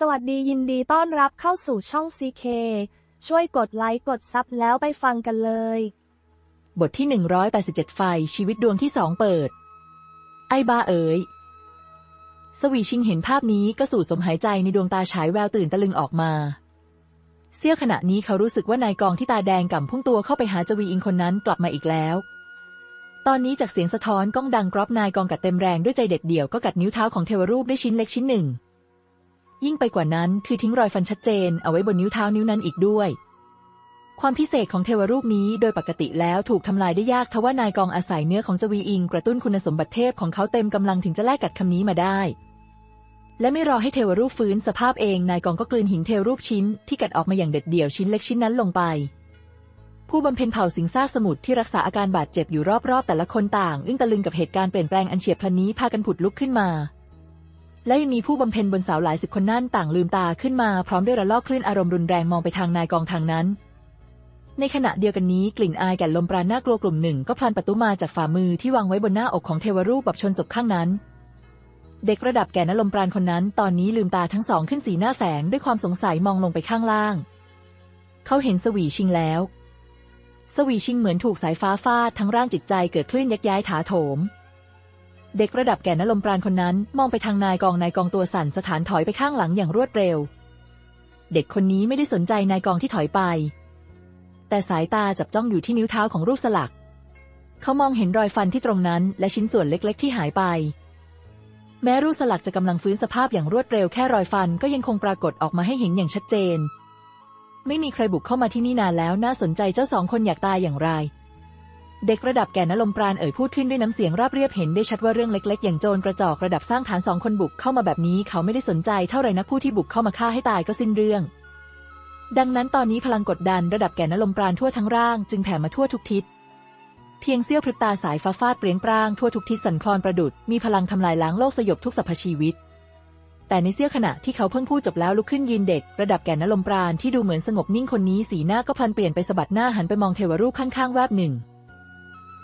สวัสดียินดีต้อนรับเข้าสู่ช่อง CK ช่วยกดไลค์กดซับแล้วไปฟังกันเลย บทที่ 187 ไฟ ชีวิตดวงที่สองเปิด ไอ้บ้าเอ๋ย สวีชิงเห็นภาพนี้ก็สูดสมหายใจในดวงตาฉายแววตื่นตะลึงออกมา เสี้ยวขณะนี้เขารู้สึกว่านายกองที่ตาแดงก่ำพุ่งตัวเข้าไปหาจวีอิงคนนั้นกลับมาอีกแล้ว ตอนนี้จากเสียงสะท้อนก้องดังกรอบนายกองกัดเต็มแรงด้วยใจเด็ดเดี่ยวก็กัดนิ้วเท้าของเทวรูปได้ชิ้นเล็กชิ้นหนึ่ง ยิ่งไปกว่านั้นคือทิ้งรอยฟันชัดเจนเอาไว้บนนิ้วเท้านิ้วนั้นอีกด้วย ความพิเศษของเทวรูปนี้โดยปกติแล้วถูกทำลายได้ยากทว่านายกองอาศัยเนื้อของจวีอิง กระตุ้นคุณสมบัติเทพของเขาเต็มกำลังถึงจะแลกกัดคำนี้มาได้ และไม่รอให้เทวรูปฟื้นสภาพเองนายกองก็กลืนหินเทวรูปชิ้นที่กัดออกมาอย่างเด็ดเดี่ยวชิ้นเล็กชิ้นนั้นลงไปผู้บำเพ็ญเผ่าสิงซ่าสมุทรที่รักษาอาการบาดเจ็บอยู่รอบๆ แต่ละคนต่าง อึ้งตะลึงกับเหตุการณ์เปลี่ยนแปลงอันเฉียบพลันนี้พากันผุดลุกขึ้นมา และยังมีผู้บำเพ็ญบนเสาหลายสิบคนนั่นต่างลืมตาขึ้นมาพร้อมด้วยระลอกคลื่นอารมณ์รุนแรงมองไปทางนายกองทางนั้น ในขณะเดียวกันนี้กลิ่นอายแก่ลมปราณน่ากลัวกลุ่มหนึ่งก็พลันประตูมาจากฝ่ามือที่วางไว้บนหน้าอกของเทวรูปแบบชนศพข้างนั้น เด็กระดับแก่นลมปราณคนนั้น ตอนนี้ลืมตาทั้งสองขึ้นสีหน้าแสงด้วยความสงสัยมองลงไปข้างล่าง เขาเห็นสวีชิงแล้ว สวีชิงเหมือนถูกสายฟ้าฟาดทั้งร่างจิตใจเกิดคลื่นยักย้ายถาโถม เด็กระดับแก่นลมปราณคนนั้น มองไปทางนายกองนายกองตัวสั่นสถานถอยไปข้างหลังอย่างรวดเร็ว เด็กคนนี้ไม่ได้สนใจนายกองที่ถอยไป แต่สายตาจับจ้องอยู่ที่นิ้วเท้าของรูปสลัก เขามองเห็นรอยฟันที่ตรงนั้น และชิ้นส่วนเล็ก ๆ ที่หายไป แม้รูปสลักจะกำลังฟื้นสภาพอย่างรวดเร็วแค่รอยฟันก็ยังคงปรากฏออกมาให้เห็นอย่างชัดเจน ไม่มีใครบุกเข้ามาที่นี่นานแล้วน่าสนใจเจ้าสองคนอยากตายอย่างไร เด็กระดับแก่นลมปราณเอ่ยพูดขึ้นด้วยน้ำเสียงราบเรียบเห็นได้ชัดว่าเรื่องเล็ก ๆ อย่างโจรกระจอกระดับสร้างฐานสองคนบุกเข้ามาแบบนี้เขาไม่ได้สนใจเท่าไรนักผู้ที่บุกเข้ามาฆ่าให้ตายก็สิ้นเรื่อง ดังนั้นตอนนี้พลังกดดันระดับแก่นลมปราณทั่วทั้งร่างจึงแผ่มาทั่วทุกทิศเพียงเสี้ยวพริบตาสายฟ้าฟาดเปรียงปรางทั่วทุกทิศสั่นคลอนประดุดมีพลังทำลายล้างโลกสยบทุกสรรพชีวิต แต่ในเสี้ยวขณะที่เขาเพิ่งพูดจบแล้วลุกขึ้นยืนเด็ก ระดับแก่นลมปราณที่ดูเหมือนสงบนิ่งคนนี้สีหน้าก็พลันเปลี่ยนไปสะบัดหน้าหันไปมองเทวรูปข้างๆแวบหนึ่ง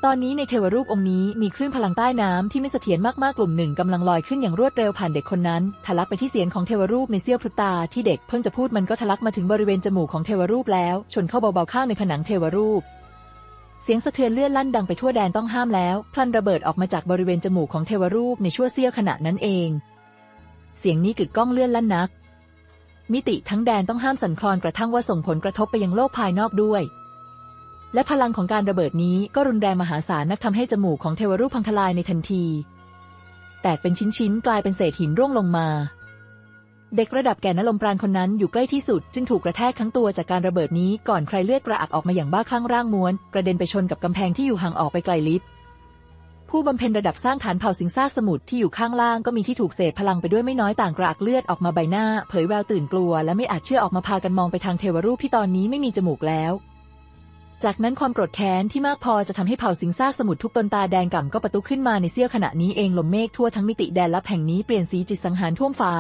ตอนนี้ในเทวรูปองค์นี้มีคลื่นพลังใต้น้ำที่ไม่เสถียรมากๆกลุ่มหนึ่งกำลังลอยขึ้นอย่างรวดเร็วผ่านเด็กคนนั้นทะลักไปที่เสียงของเทวรูปในเสี้ยวพริบตาที่เด็กเพิ่งจะพูดมันก็ทะลักมาถึงบริเวณจมูกของเทวรูปแล้ว ชนเข้าเบาๆข้างในผนังเทวรูป เสียงสะเทือนเลื่อนลั่นดังไปทั่วแดนต้องห้ามแล้วพลันระเบิดออกมาจากบริเวณจมูกของเทวรูปในชั่วเสี้ยวขณะนั้นเอง เสียงนี้กึกก้องเลื่อนลั่นนัก มิติทั้งแดนต้องห้ามสั่นคลอนกระทั่งว่าส่งผลกระทบไปยังโลกภายนอกด้วย และพลังของการระเบิดนี้ก็รุนแรงมหาศาลนักทำให้จมูกของเทวรูปพังทลายในทันที แตกเป็นชิ้นๆ กลายเป็นเศษหินร่วงลงมา เด็กระดับแก่นลมปราณคนนั้นอยู่ใกล้ที่สุด จึงถูกกระแทกทั้งตัวจากการระเบิดนี้ก่อนใครเลือดกระอักออกมาอย่างบ้าคลั่งร่างม้วน กระเด็นไปชนกับกำแพงที่อยู่ห่างออกไปไกลลิบผู้บำเพ็ญระดับสร้างฐานเผ่าสิงซ่าสมุทรที่อยู่ข้างล่างก็มีที่ถูกเศษพลังไปด้วยไม่น้อยต่างกระอักเลือดออกมาใบหน้า เผยแววตื่นกลัวและไม่อาจเชื่อออกมาพากันมองไปทางเทวรูปที่ตอนนี้ไม่มีจมูกแล้ว จากนั้นความโกรธแค้นที่มากพอจะทำให้เผ่าสิงซ่าสมุทรทุกตนตาแดงก่ำก็ประตุขึ้นมาในเสี้ยวขณะนี้เองลมเมฆทั่วทั้งมิติแดนลับแห่งนี้เปลี่ยนสีจิตสังหารท่วมฟ้า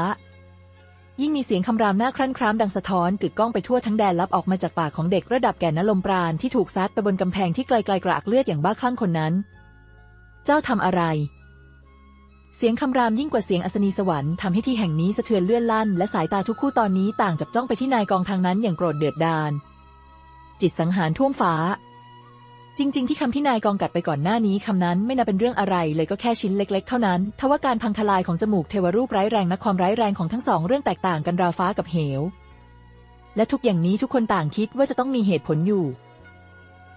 ยิ่งมีเสียงคำรามหน้าครั่นครามดังสะท้อนกึกก้องไปทั่วทั้งแดนลับออกมาจากปากของเด็กระดับแก่นลมปราณที่ถูกซัดไปบนกำแพงที่ไกลๆกระอักเลือดอย่างบ้าคลั่งคนนั้น เจ้าทำอะไรเสียงคำรามยิ่งกว่าเสียงอัศนีสวรรค์ทำให้ที่แห่งนี้สะเทือนเลื่อนลั่น และสายตาทุกคู่ตอนนี้ต่างจับจ้องไปที่นายกองทางนั้นอย่างโกรธเดือดดาล จิตสังหารท่วมฟ้า จริง ๆ ที่คำที่นายกองกัดไปก่อนหน้านี้คำนั้นไม่น่าเป็นเรื่องอะไรเลยก็แค่ชิ้นเล็ก ๆ เท่านั้นทว่าการพังทลายของจมูกเทวรูปร้ายแรงนักความร้ายแรงของทั้งสองเรื่องแตกต่างกันราวฟ้ากับเหว และทุกอย่างนี้ทุกคนต่างคิดว่าจะต้องมีเหตุผลอยู่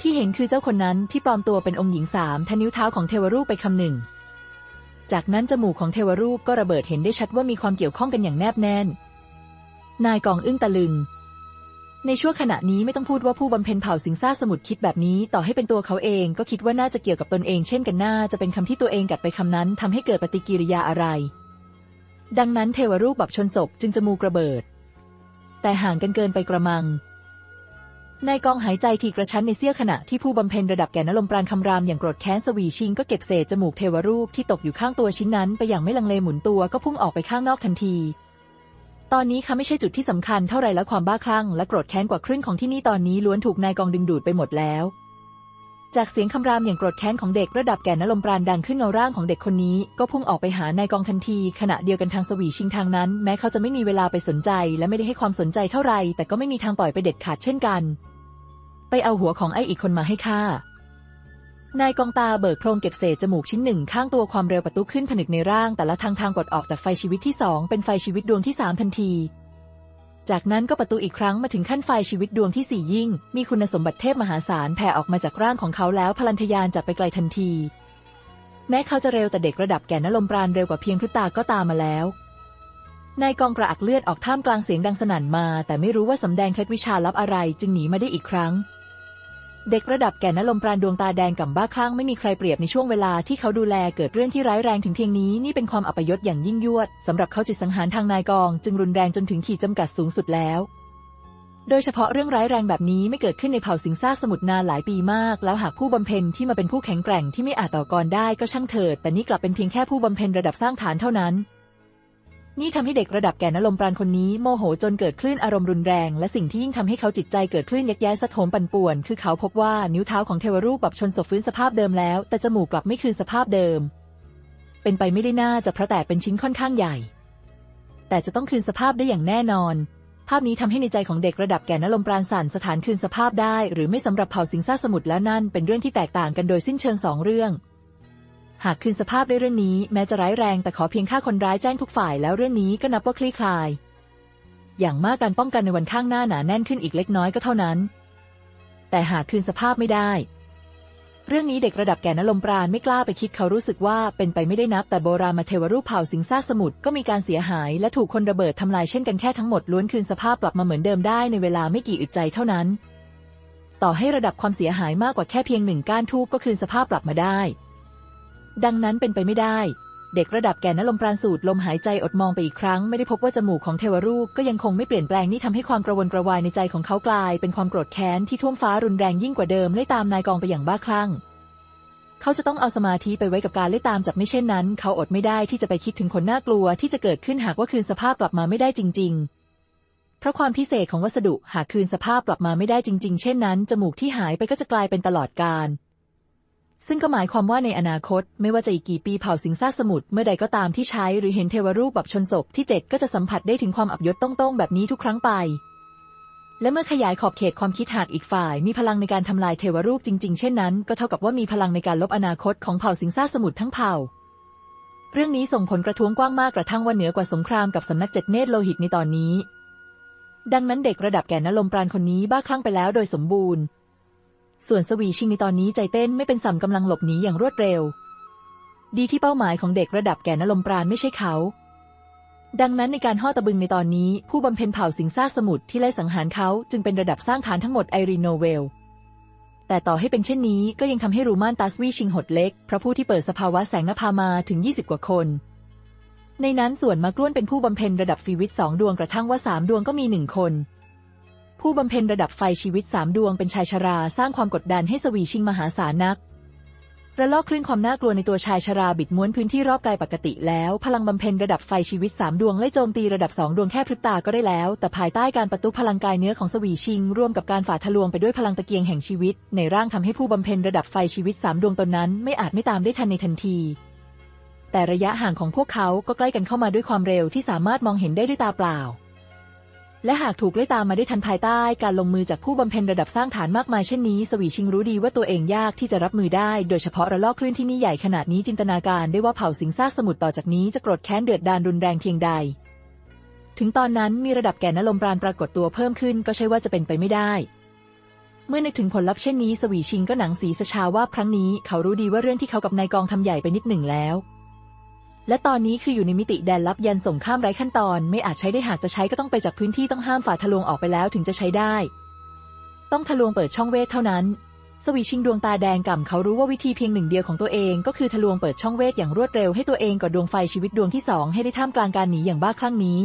ที่เห็นคือเจ้าคนนั้นที่ปลอมตัวเป็นองค์หญิงสามทนิ้วเท้าของเทวรูปไปคำหนึ่งจากนั้นจมูกของเทวรูปก็ระเบิดเห็นได้ชัดว่ามีความเกี่ยวข้องกันอย่างแนบแน่น นายกองอึ้งตะลึง ในช่วงขณะนี้ไม่ต้องพูดว่าผู้บำเพ็ญเผ่าสิงซ่าสมุทรคิดแบบนี้ ต่อให้เป็นตัวเขาเองก็คิดว่าน่าจะเกี่ยวกับตนเองเช่นกันน่าจะเป็นคำที่ตัวเองกัดไปคำนั้นทำให้เกิดปฏิกิริยาอะไร ดังนั้นเทวรูปแบบชนศพจึงจมูกระเบิด แต่ห่างกันเกินไปกระมังนายกองหายใจทีกระชั้นในเสี้ยวขณะที่ผู้บำเพ็ญระดับแก่นลมปราณคำรามอย่างโกรธแค้นสวีชิงก็เก็บเศษจมูกเทวรูปที่ตกอยู่ข้างตัวชิ้นนั้น ไปอย่างไม่ลังเลหมุนตัวก็พุ่งออกไปข้างนอกทันที ตอนนี้ค่ะไม่ใช่จุดที่สำคัญเท่าไรและความบ้าคลั่งและโกรธแค้นกว่าครึ่งของที่นี่ตอนนี้ล้วนถูกนายกองดึงดูดไปหมดแล้ว จากเสียงคำรามอย่างโกรธแค้นของเด็กระดับแก่นลมปราณดังขึ้นเงาร่างของเด็กคนนี้ ก็พุ่งออกไปหานายกองทันที ขณะเดียวกันทางสวีชิงทางนั้น แม้เขาจะไม่มีเวลาไปสนใจ และไม่ได้ให้ความสนใจเท่าไร แต่ก็ไม่มีทางปล่อยไปเด็ดขาดเช่นกัน ไปเอาหัวของไอ้อีกคนมาให้ข้า นายกองตาเบิกโพรงเก็บเศษจมูกชิ้นหนึ่งข้างตัวความเร็วประตูขึ้นผนึกในร่าง แต่ละทางทางกดออกจากไฟชีวิตที่สองเป็นไฟชีวิตดวงที่สามทันที จากนั้นก็ประตูอีกครั้งมาถึงขั้นไฟชีวิตดวงที่สี่ยิ่ง มีคุณสมบัติเทพมหาศาลแผ่ออกมาจากร่างของเขาแล้วพลันทยานจากไปไกลทันที แม้เขาจะเร็วแต่เด็กระดับแก่นลมปราณเร็วกว่าเพียงพริบตาก็ตามมาแล้วนายกองกระอักเลือดออกท่ามกลางเสียงดังสนั่นมา แต่ไม่รู้ว่าสำแดงเคล็ดวิชาลับอะไรจึงหนีมาได้อีกครั้ง เด็กระดับแก่นลมปราณดวงตาแดงก่ำบ้าคลั่งไม่มีใครเปรียบในช่วงเวลาที่เขาดูแลเกิดเรื่องที่ร้ายแรงถึงเพียงนี้นี่เป็นความอัปยศอย่างยิ่งยวดสำหรับเขาจิตสังหารทางนายกอง จึงรุนแรงจนถึงขีดจำกัดสูงสุดแล้ว โดยเฉพาะเรื่องร้ายแรงแบบนี้ไม่เกิดขึ้นในเผ่าสิงซ่าสมุทรนานหลายปีมาก แล้วหากผู้บำเพ็ญที่มาเป็นผู้แข็งแกร่งที่ไม่อาจต่อกรได้ก็ช่างเถิด แต่นี่กลับเป็นเพียงแค่ผู้บำเพ็ญระดับสร้างฐานเท่านั้น นี่ทำให้เด็กระดับแก่นลมปราณคนนี้โมโหจนเกิดคลื่นอารมณ์รุนแรง และสิ่งที่ยิ่งทำให้เขาจิตใจเกิดคลื่นยักแย้สะโถมปั่นป่วน คือเขาพบว่านิ้วเท้าของเทวรูปปรับชนศพฟื้นสภาพเดิมแล้ว แต่จมูกกลับไม่คืนสภาพเดิม เป็นไปไม่ได้น่าจะเพราะแต่เป็นชิ้นค่อนข้างใหญ่ แต่จะต้องคืนสภาพได้อย่างแน่นอน ภาพนี้ทำให้ในใจของเด็กระดับแก่นลมปราณสั่นสถานคืนสภาพได้ หรือไม่สำหรับเผ่าสิงซ่าสมุทรแล้วนั่นเป็นเรื่องที่แตกต่างกันโดยสิ้นเชิงสองเรื่อง หากคืนสภาพได้เรื่องนี้แม้จะร้ายแรงแต่ขอเพียงฆ่าคนร้ายแจ้งทุกฝ่ายแล้วเรื่องนี้ก็นับว่าคลี่คลาย อย่างมากการป้องกันในวันข้างหน้าหนาแน่นขึ้นอีกเล็กน้อยก็เท่านั้น แต่หากคืนสภาพไม่ได้ เรื่องนี้เด็กระดับแก่นลมปราณไม่กล้าไปคิดเขารู้สึกว่าเป็นไปไม่ได้นับแต่โบราณมาเทวรูปเผ่าสิงซ่าสมุทรก็มีการเสียหายและถูกคนระเบิดทำลายเช่นกันแค่ทั้งหมดล้วนคืนสภาพกลับมาเหมือนเดิมได้ในเวลาไม่กี่อึดใจเท่านั้น ต่อให้ระดับความเสียหายมากกว่าแค่เพียงหนึ่งก้านทูบก็คืนสภาพกลับมาได้ ดังนั้นเป็นไปไม่ได้ เด็กระดับแก่นลมปราณสูดลมหายใจอดมองไปอีกครั้ง ไม่ได้พบว่าจมูกของเทวรูปก็ยังคงไม่เปลี่ยนแปลงนี่ทำให้ความกระวนกระวายในใจของเขากลาย เป็นความโกรธแค้นที่ท่วมฟ้ารุนแรงยิ่งกว่าเดิมไล่ตามนายกองไปอย่างบ้าคลั่งเขาจะต้องเอาสมาธิไปไว้กับการไล่ตามจับไม่เช่นนั้น เขาอดไม่ได้ที่จะไปคิดถึงผลน่ากลัวที่จะเกิดขึ้นหากว่าคืนสภาพกลับมาไม่ได้จริง ๆ เพราะความพิเศษของวัสดุหากคืนสภาพกลับมาไม่ได้จริง ๆ เช่นนั้นจมูกที่หายไปก็จะกลายเป็นตลอดกาล ซึ่งก็หมายความว่าในอนาคต ไม่ว่าจะอีกกี่ปีเผ่าสิงซ่าสมุทรเมื่อใดก็ตามที่ใช้หรือเห็นเทวรูปแบบชนศพที่เจ็ดก็จะสัมผัสได้ถึงความอับยศต้องๆแบบนี้ทุกครั้งไป และเมื่อขยายขอบเขตความคิดหากอีกฝ่าย มีพลังในการทำลายเทวรูปจริง ๆ เช่นนั้น ก็เท่ากับว่ามีพลังในการลบอนาคตของเผ่าสิงซ่าสมุทรทั้งเผ่า เรื่องนี้ส่งผลกระท้วงกว้างมากกระทั่งว่าเหนือกว่าสงครามกับสำนักเจ็ดเนตรโลหิตในตอนนี้ดังนั้นเด็กระดับแก่นลมปราณคนนี้บ้าคลั่งไปแล้วโดยสมบูรณ์ ส่วนสวีชิงในตอนนี้ใจเต้นไม่เป็นสัมกำลังหลบหนีอย่างรวดเร็ว ดีที่เป้าหมายของเด็กระดับแก่นลมปราณไม่ใช่เขา ดังนั้นในการห่อตะบึงในตอนนี้ ผู้บำเพ็ญเผ่าสิงซ่าสมุทรที่ไล่สังหารเขาจึงเป็นระดับสร้างฐานทั้งหมดไอรีโนเวล แต่ต่อให้เป็นเช่นนี้ก็ยังทำให้รูมานตัสวีชิงหดเล็กเพราะผู้ที่เปิดสภาวะแสงนภามาถึง 20 กว่าคน ในนั้นส่วนมากล้วนเป็นผู้บำเพ็ญระดับฟีวิตสองดวงกระทั่งว่าสามดวงก็มีหนึ่งคน ผู้บำเพ็ญระดับไฟชีวิตสามดวงเป็นชายชรา สร้างความกดดันให้สวีชิงมหาศาลนักระลอกคลื่นความน่ากลัวในตัวชายชราบิดม้วนพื้นที่รอบกายปกติแล้ว พลังบำเพ็ญระดับไฟชีวิตสามดวงไล่โจมตีระดับสองดวงแค่พริบตาก็ได้แล้ว แต่ภายใต้การประตุพลังกายเนื้อของสวีชิง ร่วมกับการฝ่าทะลวงไปด้วยพลังตะเกียงแห่งชีวิต ในร่างทำให้ผู้บำเพ็ญระดับไฟชีวิตสามดวงตนนั้น ไม่อาจไม่ตามได้ทันในทันที แต่ระยะห่างของพวกเขาก็ใกล้กันเข้ามาด้วยความเร็วที่สามารถมองเห็นได้ด้วยตาเปล่า และหากถูกไล่ตามมาได้ทันภายใต้การลงมือจากผู้บำเพ็ญระดับสร้างฐานมากมายเช่นนี้ สวีชิงรู้ดีว่าตัวเองยากที่จะรับมือได้ โดยเฉพาะระลอกคลื่นที่นี่ใหญ่ขนาดนี้จินตนาการได้ว่าเผ่าสิงซ่าสมุทรต่อจากนี้จะโกรธแค้นเดือดดาลรุนแรงเพียงใด ถึงตอนนั้นมีระดับแก่นลมปราณปรากฏตัวเพิ่มขึ้นก็ใช่ว่าจะเป็นไปไม่ได้ เมื่อนึกถึงผลลัพธ์เช่นนี้ สวีชิงก็หนังสีสชาว่าครั้งนี้เขารู้ดีว่าเรื่องที่เขากับนายกองทำใหญ่ไปนิดหนึ่งแล้ว และตอนนี้คืออยู่ในมิติแดนลับยันส่งข้ามไร้ขั้นตอน ไม่อาจใช้ได้หากจะใช้ก็ต้องไปจากพื้นที่ต้องห้ามฝ่าทะลวงออกไปแล้วถึงจะใช้ได้ ต้องทะลวงเปิดช่องเวทเท่านั้น สวีชิงดวงตาแดงก่ำเขารู้ว่าวิธีเพียงหนึ่งเดียวของตัวเอง ก็คือทะลวงเปิดช่องเวทอย่างรวดเร็วให้ตัวเองก่อดวงไฟชีวิตดวงที่สองให้ได้ท่ามกลางการหนีอย่างบ้าคลั่งนี้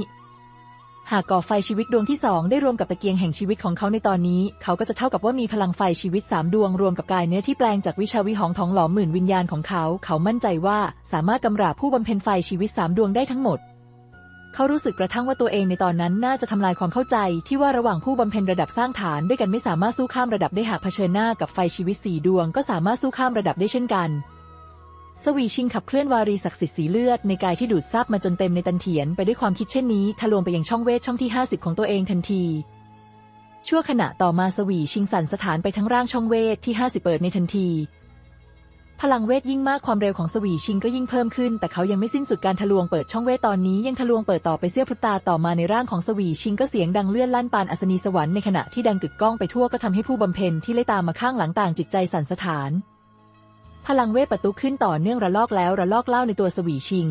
หากก่อไฟชีวิตดวงที่สองได้รวมกับตะเกียงแห่งชีวิตของเขาในตอนนี้ เขาก็จะเท่ากับว่ามีพลังไฟชีวิตสามดวงรวมกับกายเนื้อที่แปลงจากวิชาวิหองทองหลอมหมื่นวิญญาณของเขา เขามั่นใจว่าสามารถกำราบผู้บำเพ็ญไฟชีวิตสามดวงได้ทั้งหมด เขารู้สึกกระทั่งว่าตัวเองในตอนนั้นน่าจะทำลายความเข้าใจ ที่ว่าระหว่างผู้บำเพ็ญระดับสร้างฐานด้วยกันไม่สามารถสู้ข้ามระดับได้หากเผชิญหน้ากับไฟชีวิตสีดวง ก็สามารถสู้ข้ามระดับได้เช่นกัน สวีชิงขับเคลื่อนวารีศักดิ์สิทธิ์สีเลือดในกายที่ดูดซับมาจนเต็มในตันเถียนไปด้วยความคิดเช่นนี้ทะลวงไปยังช่องเวทช่องที่ 50 ของตัวเองทันที ชั่วขณะต่อมาสวีชิงสั่นสถานไปทั้งร่างช่องเวทที่ 50 เปิดในทันที พลังเวทยิ่งมากความเร็วของสวีชิงก็ยิ่งเพิ่มขึ้น แต่เขายังไม่สิ้นสุดการทะลวงเปิดช่องเวทตอนนี้ยังทะลวงเปิดต่อไปเสี้ยวพริบตาต่อมาในร่างของสวีชิงก็เสียงดังเลื่อนลั่นปานอัศนีสวรรค์ในขณะที่ดังกึกก้องไปทั่วก็ทำให้ผู้บำเพ็ญที่ไล่ตามมาข้างหลังต่างจิตใจสั่นสะท้าน พลังเวทประตุขึ้นต่อเนื่องระลอกแล้วระลอกเล่าในตัวสวีชิง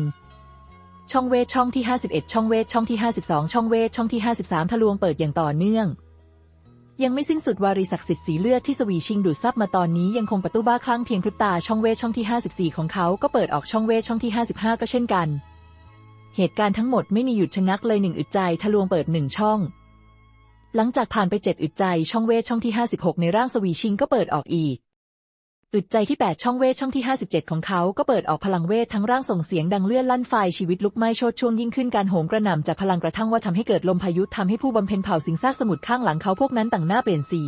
ช่องเวทช่องที่ 51 ช่องเวทช่องที่ 52 ช่องเวทช่องที่ 53 ทะลวงเปิดอย่างต่อเนื่อง ยังไม่สิ้นสุดวารีศักดิ์สิทธิ์สีเลือดที่สวีชิงดูดซับมาตอนนี้ยังคงประตูบ้าคลั่งเพียงพริบตาช่องเวทช่องที่ 54 ของเขาก็เปิดออกช่องเวทช่องที่ 55 ก็เช่นกัน เหตุการณ์ทั้งหมดไม่มีหยุดชะงักเลยหนึ่งอึดใจทะลวงเปิดหนึ่งช่อง หลังจากผ่านไปเจ็ดอึดใจช่องเวทช่องที่ 56 ในร่างสวีชิงก็เปิดออกอีก อึดใจที่ 8 ช่องเวทช่องที่ 57 ของเขาก็เปิดออกพลังเวททั้งร่างส่งเสียงดังเลื่อนลั่นไฟชีวิตลุกไหม้โชดช่วงยิ่งขึ้นการโหมกระหน่ำจากพลังกระทั่งว่าทำให้เกิดลมพายุทำให้ผู้บำเพ็ญเผ่าสิงซากสมุทรข้างหลังเขาพวกนั้นต่างหน้าเปลี่ยนสี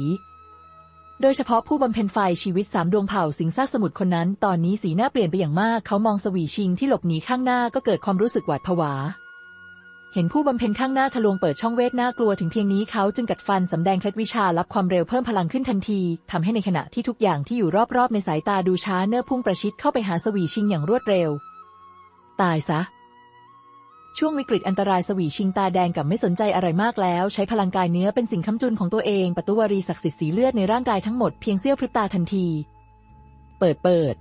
โดยเฉพาะผู้บำเพ็ญไฟชีวิตสามดวงเผ่าสิงซากสมุทรคนนั้น ตอนนี้สีหน้าเปลี่ยนไปอย่างมาก เขามองสวีชิงที่หลบหนีข้างหน้าก็เกิดความรู้สึกหวาดผวา เห็นผู้บำเพ็ญข้างหน้าทะลวงเปิดช่องเวทน่ากลัวถึงเพียงนี้เขาจึงกัดฟันสำแดงเคล็ดวิชารับความเร็วเพิ่มพลังขึ้นทันทีทำให้ในขณะที่ทุกอย่างที่อยู่รอบๆ ในสายตาดูช้าเนื้อพุ่งประชิดเข้าไปหาสวีชิงอย่างรวดเร็ว ตายซะ ช่วงวิกฤตอันตรายสวีชิงตาแดงกับไม่สนใจอะไรมากแล้ว ใช้พลังกายเนื้อเป็นสิ่งค้ำจุนของตัวเองปตูวารีศักดิ์สิทธิ์สีเลือดในร่างกายทั้งหมดเพียงเสี้ยวพริบตาทันที เปิดเปิด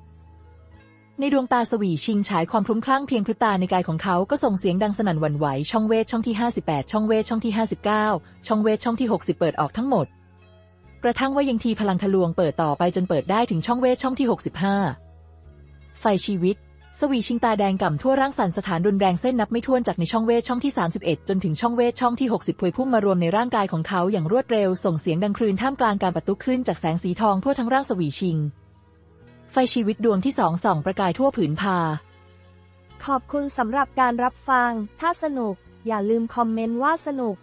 ในดวงตาสวีชิงฉายความคลุ้มคลั่งเพียงพริบตาในกายของเขาก็ส่งเสียงดังสนั่นหวั่นไหว ช่องเวทช่องที่ 58 ช่องเวทช่องที่ 59 ช่องเวทช่องที่ 60 เปิดออกทั้งหมด กระทั่งว่ายังทีพลังทะลวงเปิดต่อไปจนเปิดได้ถึงช่องเวทช่องที่ 65 ไฟชีวิต สวีชิงตาแดงก่ำทั่วร่างสั่นสถานรุนแรงเส้นนับไม่ถ้วนจากในช่องเวทช่องที่ 31 จนถึงช่องเวทช่องที่ 60พวยพุ่งมารวมในร่างกายของเขาอย่างรวดเร็ว ส่งเสียงดังคลื่นท่ามกลางการประตุขึ้นจากแสงสีทองทั่วทั้งร่างสวีชิง ไฟชีวิตดวงที่สองส่องประกายทั่วผืนพา ขอบคุณสำหรับการรับฟัง ถ้าสนุก อย่าลืมคอมเมนต์ว่าสนุก